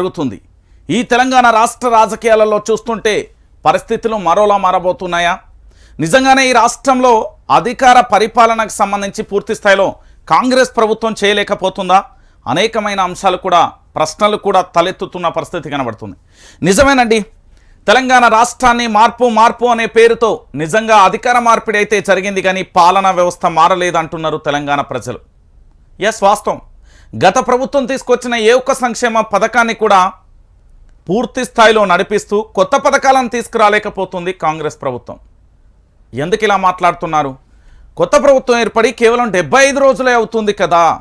జరుగుతుంది. ఈ తెలంగాణ రాష్ట్ర రాజకీయాలలో చూస్తుంటే పరిస్థితులు మరోలా మారబోతున్నాయా? నిజంగానే ఈ రాష్ట్రంలో అధికార పరిపాలనకు సంబంధించి పూర్తి స్థాయిలో కాంగ్రెస్ ప్రభుత్వం చేయలేకపోతుందా? అనేకమైన అంశాలు కూడా ప్రశ్నలు కూడా తలెత్తుతున్న పరిస్థితి కనబడుతుంది. నిజమేనండి తెలంగాణ రాష్ట్రాన్ని మార్పు మార్పు అనే పేరుతో నిజంగా అధికార మార్పిడి అయితే జరిగింది కానీ పాలనా వ్యవస్థ మారలేదంటున్నారు తెలంగాణ ప్రజలు. ఎస్ వాస్తవం. గత ప్రభుత్వం తీసుకొచ్చిన ఏ ఒక్క సంక్షేమ పథకాన్ని కూడా పూర్తి స్థాయిలో నడిపిస్తూ కొత్త పథకాలను తీసుకురాలేకపోతుంది కాంగ్రెస్ ప్రభుత్వం. ఎందుకు ఇలా మాట్లాడుతున్నారు? కొత్త ప్రభుత్వం ఏర్పడి కేవలం డెబ్బై ఐదు రోజులే అవుతుంది కదా.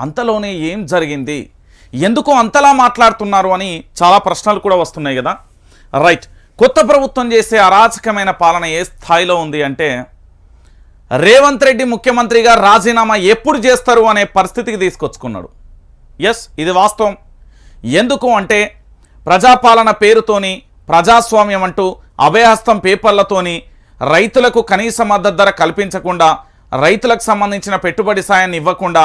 అంతలోనే ఏం జరిగింది? ఎందుకు అంతలా మాట్లాడుతున్నారు అని చాలా ప్రశ్నలు కూడా వస్తున్నాయి కదా. రైట్. కొత్త ప్రభుత్వం చేసే అరాచకమైన పాలన ఏ స్థాయిలో ఉంది అంటే రేవంత్ రెడ్డి ముఖ్యమంత్రిగా రాజీనామా ఎప్పుడు చేస్తారు అనే పరిస్థితికి తీసుకొచ్చుకున్నాడు. ఎస్ ఇది వాస్తవం. ఎందుకు అంటే ప్రజాపాలన పేరుతోని ప్రజాస్వామ్యం అంటూ అభయహస్తం పేపర్లతోని రైతులకు కనీస మద్దతు ధర కల్పించకుండా రైతులకు సంబంధించిన పెట్టుబడి సాయాన్ని ఇవ్వకుండా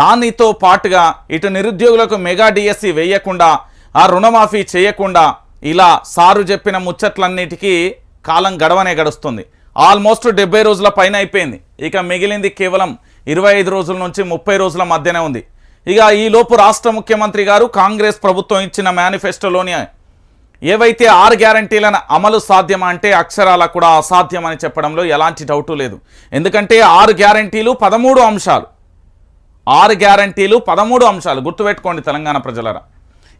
దానితో పాటుగా ఇటు నిరుద్యోగులకు మెగా డిఎస్సి వేయకుండా ఆ రుణమాఫీ చేయకుండా ఇలా సారు చెప్పిన ముచ్చట్లన్నిటికీ కాలం గడవనే గడుస్తుంది. ఆల్మోస్ట్ డెబ్బై రోజుల పైన అయిపోయింది. ఇక మిగిలింది కేవలం ఇరవై ఐదు రోజుల నుంచి ముప్పై రోజుల మధ్యనే ఉంది. ఇక ఈలోపు రాష్ట్ర ముఖ్యమంత్రి గారు కాంగ్రెస్ ప్రభుత్వం ఇచ్చిన మేనిఫెస్టోలోని ఏవైతే ఆరు గ్యారంటీలను అమలు సాధ్యమా అంటే అక్షరాల కూడా అసాధ్యమని చెప్పడంలో ఎలాంటి డౌటు లేదు. ఎందుకంటే ఆరు గ్యారంటీలు పదమూడు అంశాలు. ఆరు గ్యారంటీలు పదమూడు అంశాలు. గుర్తుపెట్టుకోండి తెలంగాణ ప్రజలరా.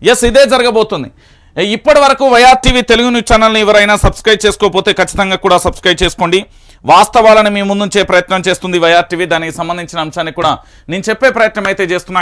ఎస్ ఇదే జరగబోతుంది. ఇప్పటి వరకు వైఆర్టీవీ తెలుగు న్యూస్ ఛానల్ని ఎవరైనా సబ్స్క్రైబ్ చేసుకోకపోతే ఖచ్చితంగా కూడా సబ్స్క్రైబ్ చేసుకోండి. వాస్తవాలను మీ ముందుంచే ప్రయత్నం చేస్తుంది వైఆర్టీవీ దానికి సంబంధించిన అంశాన్ని కూడా నేను చెప్పే ప్రయత్నం అయితే చేస్తున్నా.